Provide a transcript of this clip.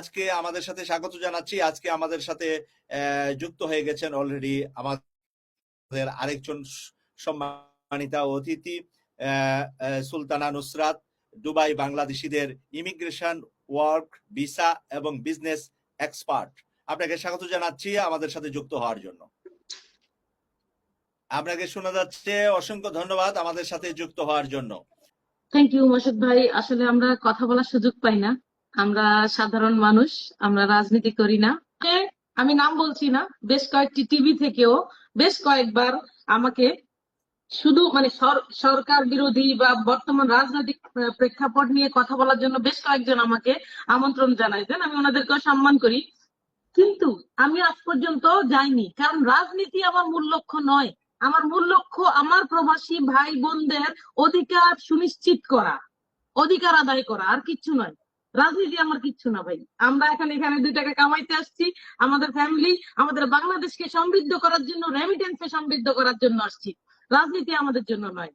আজকে আমাদের সাথে স্বাগত জানাচ্ছি। আজকে আমাদের সাথে যুক্ত হয়ে গেছেন অলরেডি আমাদের আরেকজন সম্মানিতা অতিথি সুলতানা নুসরাত, দুবাই বাংলাদেশিদের ইমিগ্রেশন ওয়ার্ক, ভিসা এবং বিজনেস এক্সপার্ট। আপনাকে স্বাগত জানাচ্ছি আমাদের সাথে যুক্ত হওয়ার জন্য। আপনাকে শোনা যাচ্ছে, অসংখ্য ধন্যবাদ আমাদের সাথে যুক্ত হওয়ার জন্য। থ্যাংক ইউ মাসুদ ভাই। আসলে আমরা কথা বলার সুযোগ পাই না। আমরা সাধারণ মানুষ, আমরা রাজনীতি করি না। আমি নাম বলছি না, বেশ কয়েকটি টিভি থেকেও বেশ কয়েকবার আমাকে শুধু মানে সর- সরকার বিরোধী বা বর্তমান রাজনৈতিক প্রেক্ষাপট নিয়ে কথা বলার জন্য বেশ কয়েকজন আমাকে আমন্ত্রণ জানাইছেন আমি ওনাদেরকে সম্মান করি। কিন্তু আমি আজ পর্যন্ত যাইনি, কারণ রাজনীতি আমার মূল লক্ষ্য নয়। আমার মূল লক্ষ্য আমার প্রবাসী ভাই বোনদের অধিকার সুনিশ্চিত করা, অধিকার আদায় করা, আর কিচ্ছু নয়। রাজনীতি আমার কিচ্ছু না ভাই। আমরা এখন এখানে দুই টাকা কামাইতে আসছি, আমাদের ফ্যামিলি আমাদের বাংলাদেশকে সমৃদ্ধ করার জন্য রেমিটেন্স সমৃদ্ধ করার জন্য আসছি। রাজনীতি আমাদের জন্য নয়।